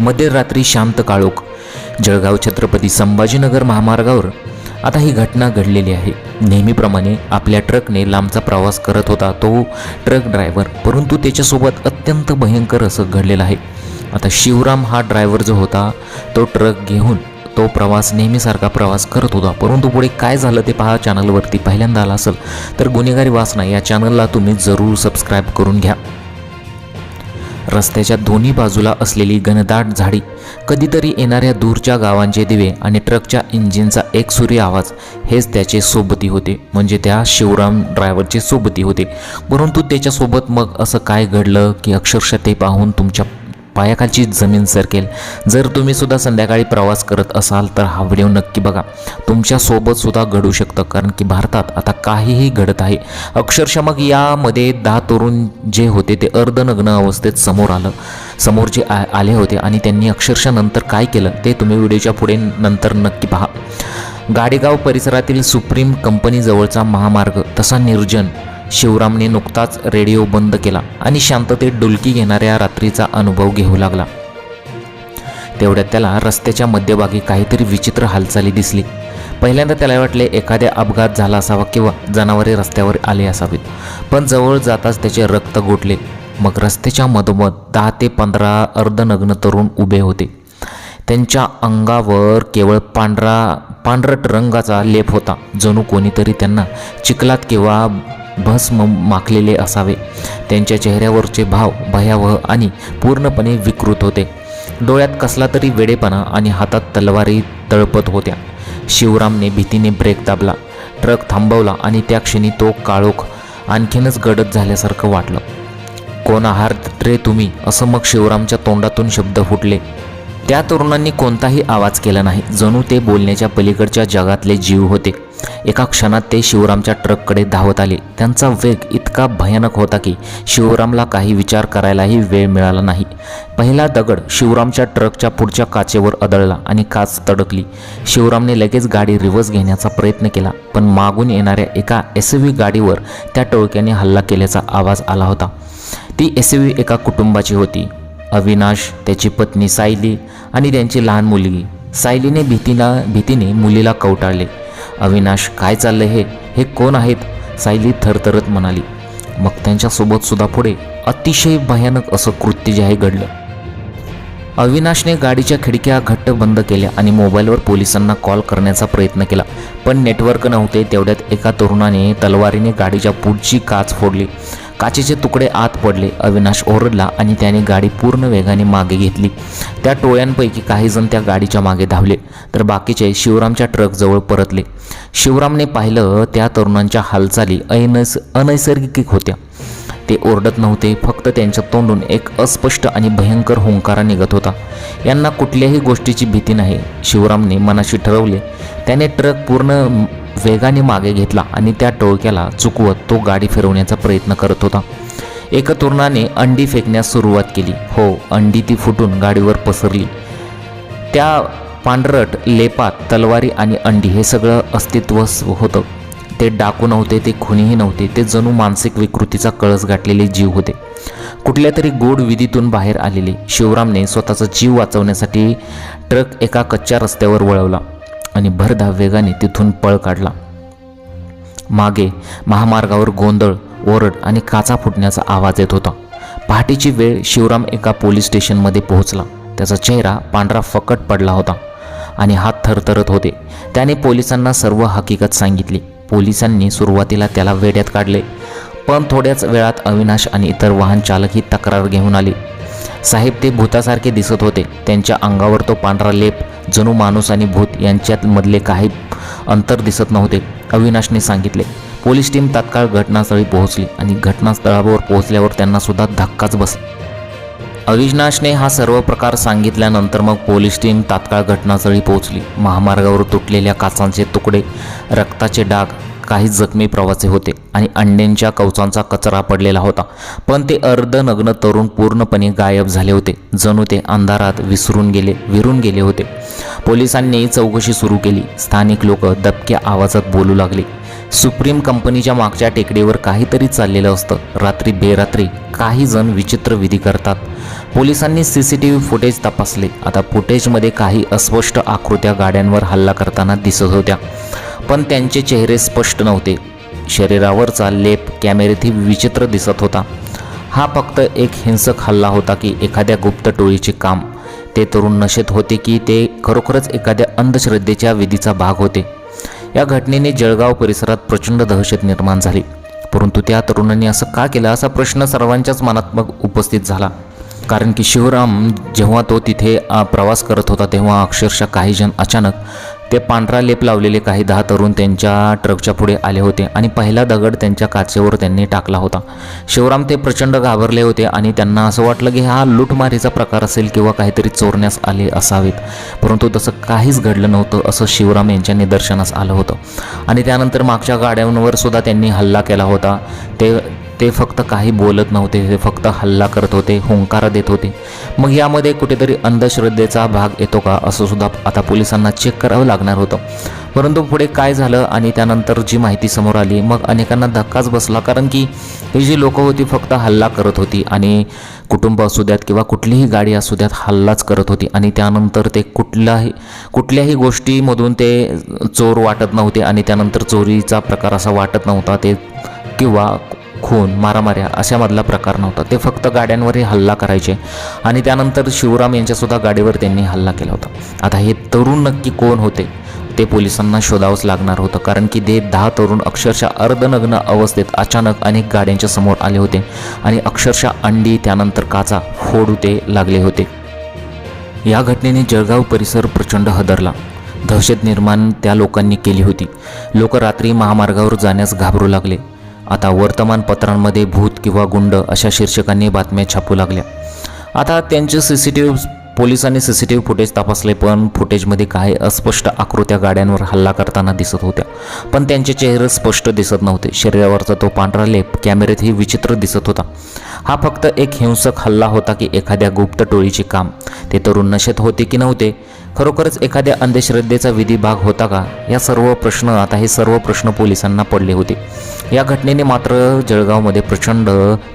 मध्यरात्री शांत काळोख. जळगाव छत्रपती संभाजीनगर महामार्गावर आता ही घटना घडलेली आहे. नेहमीप्रमाणे आपल्या ट्रकने लांबचा प्रवास करत होता तो ट्रक ड्रायव्हर परंतु त्याच्यासोबत अत्यंत भयंकर असं घडलेलं आहे. आता शिवराम हा ड्रायव्हर जो होता तो ट्रक घेऊन तो प्रवास नेहमीसारखा प्रवास करत होता. परंतु पुढे काय झालं ते पहा चॅनलवरती पहिल्यांदा आला असेल तर गुन्हेगारी वासना या चॅनलला तुम्ही जरूर सबस्क्राईब करून घ्या. रस्त्याच्या दोन्ही बाजूला असलेली घनदाट झाडी कधीतरी येणाऱ्या दूरच्या गावांचे दिवे आणि ट्रकच्या इंजिनचा एकसुरी आवाज हेच त्याचे सोबती होते. म्हणजे त्या शिवराम ड्रायव्हरचे सोबती होते. परंतु त्याच्यासोबत मग असं काय घडलं की अक्षरशः ते पाहून तुमच्या पायाखालची जमीन सरकेल. जर तुम्ही सुद्धा संध्याकाळी प्रवास करत असाल तर हा व्हिडिओ नक्की बघा. तुमच्यासोबतसुद्धा घडू शकतं कारण की भारतात आता काहीही घडत आहे. अक्षरशः मग यामध्ये दहा तरुण जे होते ते अर्धनग्न अवस्थेत समोर आलं. समोर जे आ आले होते आणि त्यांनी अक्षरशः नंतर काय केलं ते तुम्ही व्हिडिओच्या पुढे नंतर नक्की पहा. गाडेगाव परिसरातील सुप्रीम कंपनीजवळचा महामार्ग तसा निर्जन. शिवरामने नुकताच रेडिओ बंद केला आणि शांततेत डुलकी घेणाऱ्या रात्रीचा अनुभव घेऊ लागला. तेवढ्यात त्याला रस्त्याच्या मध्यभागी काहीतरी विचित्र हालचाली दिसली. पहिल्यांदा त्याला वाटले एखाद्या अपघात झाला असावा किंवा जनावरे रस्त्यावर आले असावेत पण जवळ जाताच त्याचे रक्त गोठले. मग रस्त्याच्या मधोमध दहा ते पंधरा अर्धनग्न तरुण उभे होते. त्यांच्या अंगावर केवळ पांढरा पांढरट रंगाचा लेप होता जणू कोणीतरी त्यांना चिखलात किंवा भस्म माखलेले असावे. त्यांच्या चेहऱ्यावरचे भाव भयावह आणि पूर्णपणे विकृत होते. डोळ्यात कसला तरी वेडेपणा आणि हातात तलवारी तळपत होत्या. शिवरामने भीतीने ब्रेक दाबला. ट्रक थांबवला आणि त्या क्षणी तो काळोख आणखीनच गडद झाल्यासारखं वाटलं. कोण आहात रे तुम्ही? असं मग शिवरामच्या तोंडातून शब्द फुटले. त्या तरुणांनी कोणताही आवाज केला नाही. जणू ते बोलण्याच्या पलीकडच्या जगातले जीव होते. एका क्षणात ते शिवरामच्या ट्रककडे धावत आले. त्यांचा वेग इतका भयानक होता की शिवरामला काही विचार करायलाही वेळ मिळाला नाही. पहिला दगड शिवरामच्या ट्रकच्या पुढच्या काचेवर अदळला आणि काच तडकली. शिवरामने लगेच गाडी रिव्हर्स घेण्याचा प्रयत्न केला पण मागून येणाऱ्या एका एस व्ही गाडीवर त्या टोळक्याने हल्ला केल्याचा आवाज आला होता. ती एस व्ही एका कुटुंबाची होती. अविनाश त्याची पत्नी सायली आणि त्यांची लहान मुलगी. सायलीने भीतीला भीतीने मुलीला कवटाळले. अविनाश काय चाललं हे? हे कोण आहेत? सायली थरथरत म्हणाली. मग त्यांच्यासोबत सुद्धा पुढे अतिशय भयानक असं कृत्य जे आहे घडलं. अविनाशने गाडीच्या खिडक्या घट्ट बंद केल्या आणि मोबाईलवर पोलिसांना कॉल करण्याचा प्रयत्न केला. पण नेटवर्क नव्हते तेवढ्यात एका तरुणाने तलवारीने गाडीच्या पुढची काच फोडली. काचेचे तुकडे आत पडले. अविनाश ओरडला आणि त्याने गाडी पूर्ण वेगाने मागे घेतली. त्या टोळ्यांपैकी काही जण त्या गाडीच्या मागे धावले. तर बाकीचे शिवरामच्या ट्रकजवळ परतले. शिवरामने पाहिलं त्या तरुणांच्या हालचाली अनैस अनैसर्गिक होत्या. ते ओरडत नव्हते फक्त त्यांच्या तोंडून एक अस्पष्ट आणि भयंकर हुंकारा निघत होता. यांना कुठल्याही गोष्टीची भीती नाही. शिवरामने मनाशी ठरवले त्याने ट्रक पूर्ण वेगाने मागे घेतला आणि त्या टोळक्याला चुकवत तो गाडी फिरवण्याचा प्रयत्न करत होता. एका तरुणाने अंडी फेकण्यास सुरुवात केली. हो अंडी ती फुटून गाडीवर पसरली. त्या पांढरट लेपात तलवारी आणि अंडी हे सगळं अस्तित्व होतं. ते डाकू नव्हते ते खुनीही नव्हते ते जणू मानसिक विकृतीचा कळस गाठलेले जीव होते. कुठल्या तरी गोड विधीतून बाहेर आलेले शिवरामने स्वतःचा जीव वाचवण्यासाठी ट्रक एका कच्च्या रस्त्यावर वळवला. आणि भरधाव वेगाने तिथून पळ काढला. मागे महामार्गावर गोंधळ ओरड आणि काचा फुटण्याचा आवाज येत होता. पहाटेची वेळ शिवराम एका पोलीस स्टेशनमध्ये पोहोचला. त्याचा चेहरा पांढरा फकट पडला होता आणि हात थरथरत होते. त्याने पोलिसांना सर्व हकीकत सांगितली. पोलिसांनी सुरुवातीला त्याला वेड्यात काढले पण थोड्याच वेळात अविनाश आणि इतर वाहन चालकही तक्रार घेऊन आले. साहेब ते भूतासारखे दिसत होते. त्यांच्या अंगावर तो पांढरा लेप जणू माणूस आणि भूत यांच्यात मधले काही अंतर दिसत नव्हते अविनाशने सांगितले. पोलीस टीम तात्काळ घटनास्थळी पोहोचली आणि घटनास्थळावर पोहोचल्यावर त्यांना सुद्धा धक्काच बसला. अविनाशने हा सर्व प्रकार सांगितल्यानंतर मग पोलीस टीम तात्काळ घटनास्थळी पोहोचली. महामार्गावर तुटलेल्या काचांचे तुकडे रक्ताचे डाग काही जखमी प्रवासी होते आणि अंड्यांच्या कवचांचा कचरा पडलेला होता. पण ते अर्धनग्न तरुण पूर्णपणे गायब झाले होते. जणू ते अंधारात विसरून गेले विरून गेले होते. पोलिसांनी चौकशी सुरू केली. स्थानिक लोक दबक्या आवाजात बोलू लागले. सुप्रीम कंपनीच्या मागच्या टेकडीवर काहीतरी चाललेलं असतं. रात्री बेरात्री काही जण विचित्र विधी करतात. पोलिसांनी C C T V footage तपासले. आता फुटेजमध्ये काही अस्पष्ट आकृत्या गाड्यांवर हल्ला करताना दिसत होत्या. पण त्यांचे चेहरे स्पष्ट नव्हते. शरीरावरचा लेप कॅमेऱ्यातही विचित्र दिसत होता. हा फक्त एक हिंसक हल्ला होता की एखाद्या गुप्त टोळीचे काम. ते तरुण नशेत होते की ते खरोखरच एखाद्या अंधश्रद्धेच्या विधीचा भाग होते. या घटनेने जळगाव परिसरात प्रचंड दहशत निर्माण झाली. परंतु त्या तरुणांनी असं का केलं असा प्रश्न सर्वांच्याच मनात मग उपस्थित झाला. कारण की शिवराम जेव्हा तो तिथे प्रवास करत होता तेव्हा अक्षरशः काही जण अचानक ते पांढरा लेप लावलेले काही दहा तरुण त्यांच्या ट्रकच्या पुढे आले होते आणि पहिला दगड त्यांच्या काचेवर त्यांनी टाकला होता. शिवराम ते प्रचंड घाबरले होते आणि त्यांना असं वाटलं की हा लूटमारीचा प्रकार असेल किंवा काहीतरी चोरण्यास आले असावेत. परंतु तसं काहीच घडलं नव्हतं असं शिवराम यांच्या निदर्शनास आलं होतं. आणि त्यानंतर मागच्या गाड्यांवर सुद्धा त्यांनी हल्ला केला होता. ते ते फक्त काही बोलत नव्हते ते फक्त हल्ला करत होते हुंकार देत होते. मग यामध्ये कुठेतरी अंधश्रद्धेचा भाग येतो का असं सुद्धा आता पोलिसांना चेक करावं लागणार होतं. परंतु पुढे काय झालं आणि त्यानंतर जी माहिती समोर आली मग अनेकांना धक्काच बसला. कारण की ही जी लोकं होती फक्त हल्ला करत होती आणि कुटुंब असू द्यात किंवा कुठलीही गाडी असू द्यात हल्लाच करत होती. आणि त्यानंतर ते कुठलाही कुठल्याही गोष्टीमधून ते चोर वाटत नव्हते आणि त्यानंतर चोरीचा प्रकार असा वाटत नव्हता ते किंवा खून मारामाऱ्या अशामधला प्रकार नव्हता. ते फक्त गाड्यांवरही हल्ला करायचे आणि त्यानंतर शिवराम यांच्यासुद्धा गाडीवर त्यांनी हल्ला केला होता. आता हे तरुण नक्की कोण होते? ते पोलिसांना शोधावंच लागणार होतं कारण की ते दहा तरुण अक्षरशः अर्धनग्न अवस्थेत अचानक अनेक गाड्यांच्या समोर आले होते आणि अक्षरशः अंडी त्यानंतर काचा फोडू ते लागले होते. या घटनेने जळगाव परिसर प्रचंड हदरला. दहशत निर्माण त्या लोकांनी केली होती. लोक रात्री महामार्गावर जाण्यास घाबरू लागले. आता वर्तमानपत्रांमध्ये भूत किंवा गुंड अशा शीर्षकांनी बातम्या छापू लागल्या. आता त्यांचे सी सी टी व्ही पोलिसांनी C C T V footage तपासले पण फुटेजमध्ये काही अस्पष्ट आकृत्या गाड्यांवर हल्ला करताना दिसत होत्या. पण त्यांचे चेहरे स्पष्ट दिसत नव्हते. शरीरावरचा तो पांढरा लेप कॅमेऱ्यातही विचित्र दिसत होता. हा फक्त एक हिंसक हल्ला होता की एखाद्या गुप्त टोळीचे काम. ते तरुण नशेत होते की नव्हते? खरोखरच एखाद्या अंधश्रद्धेचा विधी भाग होता का? या सर्व प्रश्न आता हे सर्व प्रश्न पोलिसांना पडले होते. या घटनेने मात्र जळगावमध्ये प्रचंड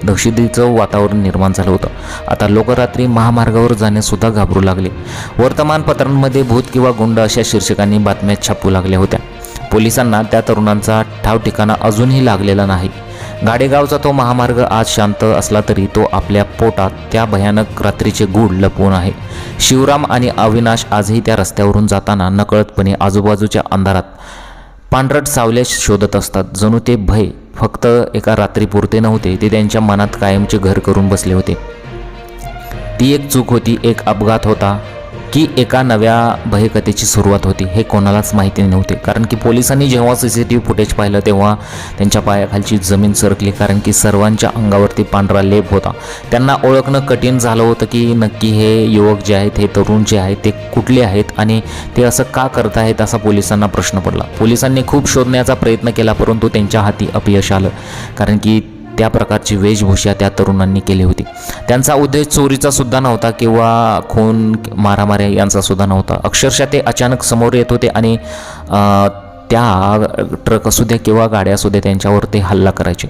दहशतीचं वातावरण निर्माण झालं होतं. आता लोक रात्री महामार्गावर जाण्यासुद्धा घाबरू लागले. वर्तमानपत्रांमध्ये भूत किंवा गुंड अशा शीर्षकांनी बातम्या छापू लागल्या होत्या. पोलिसांना त्या तरुणांचा ठाव ठिकाणा अजूनही लागलेला नाही. गाडेगावचा तो महामार्ग आज शांत असला तरी तो आपल्या पोटात त्या भयानक रात्रीचे गूढ लपवून आहे. शिवराम आणि अविनाश आजही त्या रस्त्यावरून जाताना नकळतपणे आजूबाजूच्या अंधारात पांढरट सावल्या शोधत असतात. जणू ते भय फक्त एका रात्रीपुरते नव्हते. ते त्यांच्या मनात कायमचे घर करून बसले होते. ती एक चूक होती. एक अपघात होता. की एका नव्या भयकथेची सुरुवात होती. हे कोणालाच माहिती नव्हते. कारण की पोलिसांनी जेव्हा C C T V footage पाहिलं तेव्हा त्यांच्या पायाखालची जमीन सरकली. कारण की सर्वांच्या अंगावरती पांढरा लेप होता. त्यांना ओळखणं कठीण झालं होतं की नक्की हे युवक जे आहेत हे तरुण जे आहेत ते कुठले आहेत आणि ते असं का करत आहेत असा पोलिसांना प्रश्न पडला. पोलिसांनी खूप शोधण्याचा प्रयत्न केला परंतु त्यांच्या हाती अपयश आलं. कारण की त्या प्रकारची वेशभूषा त्या तरुणांनी केली होती. त्यांचा उद्देश चोरीचा सुद्धा नव्हता किंवा खून मारामाऱ्या यांचा सुद्धा नव्हता. अक्षरशः ते अचानक समोर येत होते आणि त्या ट्रक असू द्या किंवा गाड्या असू द्या त्यांच्यावर ते हल्ला करायचे.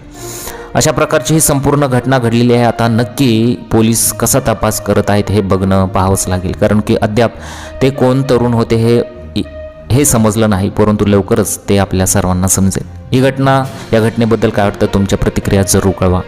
अशा प्रकारची ही संपूर्ण घटना घडलेली आहे. आता नक्की पोलीस कसा तपास करत आहेत हे बघणं पाहावंच लागेल. कारण की अद्याप ते कोण तरुण होते हे हे समजलं नाही परंतु लवकरच ते आपल्या सर्वांना समजेल. ही घटना या घटनेबद्दल काय वाटतं? तुमच्या प्रतिक्रिया जरूर कळवा.